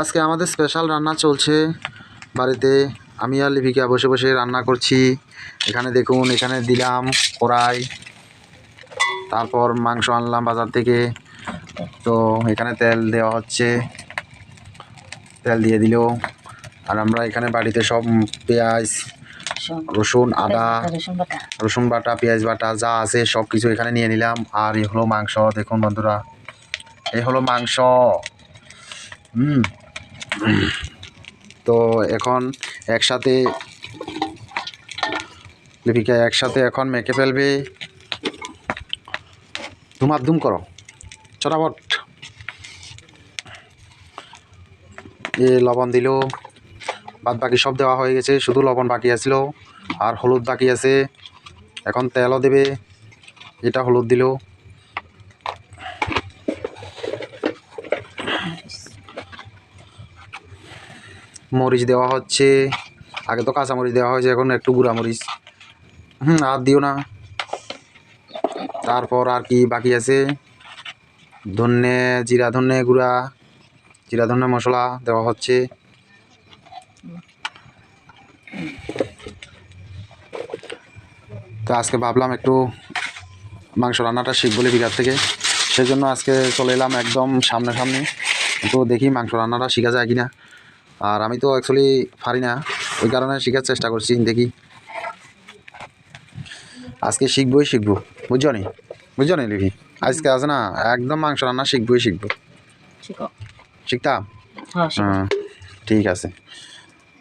আজকে আমাদের স্পেশাল রান্না চলছে। বাড়িতে আমি আর লিপিকা বসে বসে রান্না করছি। এখানে দেখুন, এখানে দিলাম কড়াই। তারপর মাংস আনলাম বাজার থেকে। তো এখানে তেল দেওয়া হচ্ছে। তেল দিয়ে দিল। আর আমরা এখানে বাড়িতে সব পেঁয়াজ, রসুন, আদা, রসুন বাটা, পেঁয়াজ বাটা যা আছে সব কিছু এখানে নিয়ে নিলাম। আর এই হলো মাংস, দেখুন বন্ধুরা। এই হলো মাংস। হুম। তো এখন একসাথে লিপিকা, একসাথে এখন মেখে ফেলবে। ধুমার ধুমাধুম করো। চটাপট। এ লবণ দিল। বাদ বাকি সব দেওয়া হয়ে গেছে। শুধু লবণ বাকি আছিল। আর হলুদ বাকি আছে। এখন তেলও দেবে। এটা হলুদ দিল। মরিচ দেওয়া হচ্ছে। আগে তো কাঁচা মরিচ দেওয়া হয়েছে, এখন একটু গুঁড়া মরিচ। হুম, আর দিও না। তারপর আর কি বাকি আছে? ধনে, জিরা ধনে গুঁড়া, জিরা ধনে মশলা দেওয়া হচ্ছে। তো আজকে ভাবলাম একটু মাংস রান্নাটা শিখব লিপিকার থেকে। সেই জন্য আজকে চলে এলাম একদম সামনে সামনে তো দেখি মাংস রান্নাটা শেখা যায় কিনা। আর আমি তো অ্যাকচুয়ালি পারি না। ওই কারণে শেখার চেষ্টা করছি দেখি। আজকে শিখবই শিখব বুঝছ নি? বুঝছ নি লিপি আজকে আছে না একদম মাংস রান্না শিখবই শিখব। শিখতাম? হ্যাঁ ঠিক আছে।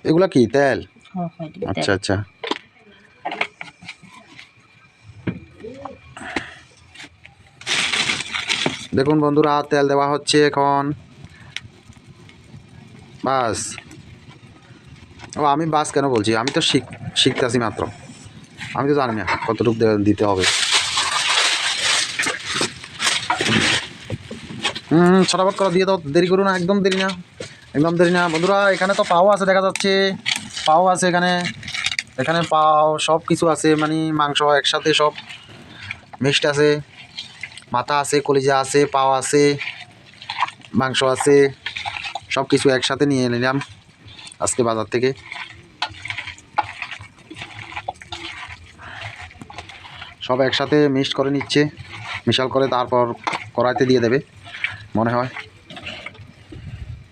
এগুলা কি তেল? হ্যাঁ হ্যাঁ দিবে আচ্ছা আচ্ছা। দেখুন বন্ধুরা তেল দেওয়া হচ্ছে এখন। বাস। ও, আমি বাস কেন বলছি? আমি তো শিখ শিখতেছি মাত্র। আমি তো জানি না কতটুকু দিতে হবে। হুম ছটাফট করে দিয়ে দাও, দেরি করো না, একদম দেরি না। একদম দেরি না। বন্ধুরা, এখানে তো পাও আছে, দেখা যাচ্ছে। পাও আছে এখানে। এখানে পাও, সব কিছু আছে মানে মাংস একসাথে সব মিক্সড আছে। মাথা আছে, কলিজা আছে, পাও আছে, মাংস আছে। সব কিছু একসাথে নিয়ে নিলাম আজকে বাজার থেকে। সব একসাথে মিক্সড করে নিচ্ছে মিশাল করে তারপর কড়াইতে দিয়ে দেবে মনে হয়।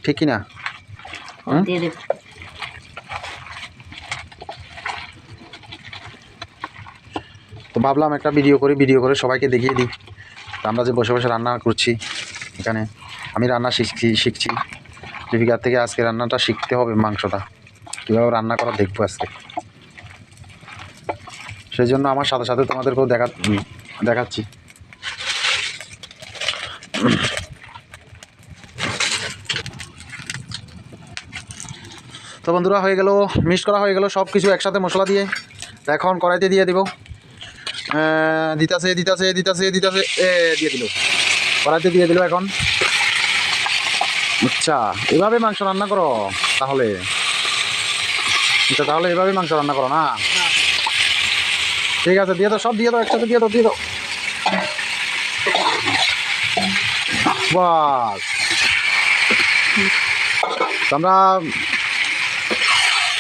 ঠিক কি না তো ভাবলাম একটা ভিডিও করি ভিডিও করে সবাইকে দেখিয়ে দিই। তো আমরা যে বসে বসে রান্না করছি এখানে আমি রান্না শিখছি শিখছি। লিপিকার থেকে আজকে রান্নাটা শিখতে হবে মাংসটা। কীভাবে রান্না করা দেখব আজকে। সেই জন্য আমার সাথে সাথে তোমাদেরকেও দেখা দেখাচ্ছি। তো বন্ধুরা হয়ে গেল, মিক্স করা হয়ে গেল সব কিছু একসাথে মশলা দিয়ে। এখন কড়াইতে দিয়ে দিব। দিতাছে দিতাছে দিতাছে দিতাছে, এ, দিয়ে দিল। কড়াইতে দিয়ে দিল এখন। আচ্ছা এভাবে মাংস রান্না করো, তাহলে। আচ্ছা তাহলে এভাবে মাংস রান্না করো না? ঠিক আছে, দিয়ে দাও, সব দিয়ে দাও, একসাথে দিয়ে দাও দিয়ে দাও। আমরা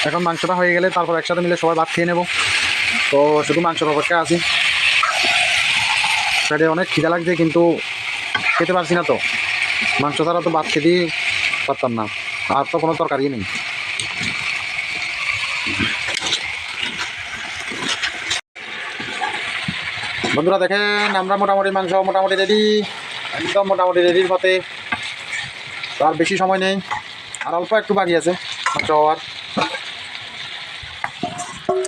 এখন মাংসটা হয়ে গেলে তারপর একসাথে মিলে সবাই ভাত খেয়ে নেব। তো শুধু মাংসের অপেক্ষা আছি। পেটে অনেক খিদা লাগছে, কিন্তু খেতে পারছি না তো। মাংস ছাড়া তো ভাত খেতেই পারতাম না। আর তো কোনো তরকারি নেই। বন্ধুরা দেখেন, আমরা মোটামুটি মাংস মোটামুটি রেডি একদম মোটামুটি রেডির পথে। আর বেশি সময় নেই। আর অল্প একটু বাকি আছে মাংস হওয়ার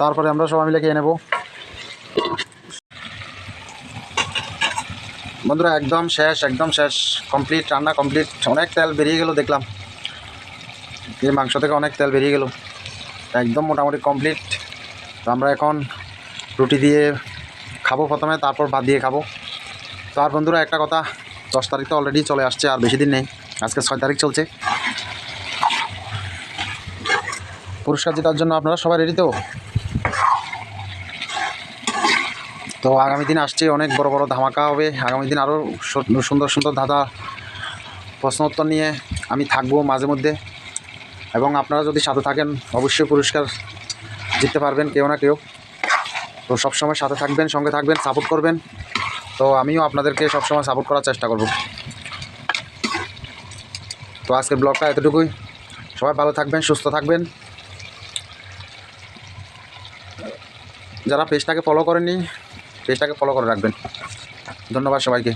তারপরে আমরা সবাই মিলে খেয়ে নেব। বন্ধুরা, একদম শেষ একদম শেষ। কমপ্লিট রান্না কমপ্লিট অনেক তেল বেরিয়ে গেল, দেখলাম। এই মাংস থেকে অনেক তেল বেরিয়ে গেল। একদম মোটামুটি কমপ্লিট তো আমরা এখন রুটি দিয়ে খাব প্রথমে, তারপর ভাত দিয়ে খাব। তো আর বন্ধুরা, একটা কথা, দশ তারিখ তো অলরেডি চলে আসছে, আর বেশি দিন নেই। আজকে ছয় তারিখ চলছে। পুরস্কার জেতার জন্য আপনারা সবাই রেডি তো? তো আগামী দিন আসছে অনেক বড় বড় ধামাকা হবে। আগামী দিন আরও সুন্দর সুন্দর ধাঁধা প্রশ্ন উত্তর নিয়ে আমি থাকব মাঝে মধ্যে। এবং আপনারা যদি সাথে থাকেন, অবশ্যই পুরস্কার জিততে পারবেন, কেউ না কেউ। তো সবসময় সাথে থাকবেন, সঙ্গে থাকবেন সাপোর্ট করবেন। তো আমিও আপনাদেরকে সবসময় সাপোর্ট করার চেষ্টা করব। তো আজকের ব্লগটা এতটুকুই। সবাই ভালো থাকবেন, সুস্থ থাকবেন। যারা পেজটাকে ফলো করেননি পেজটাকে ফলো করে রাখবেন। ধন্যবাদ সবাইকে।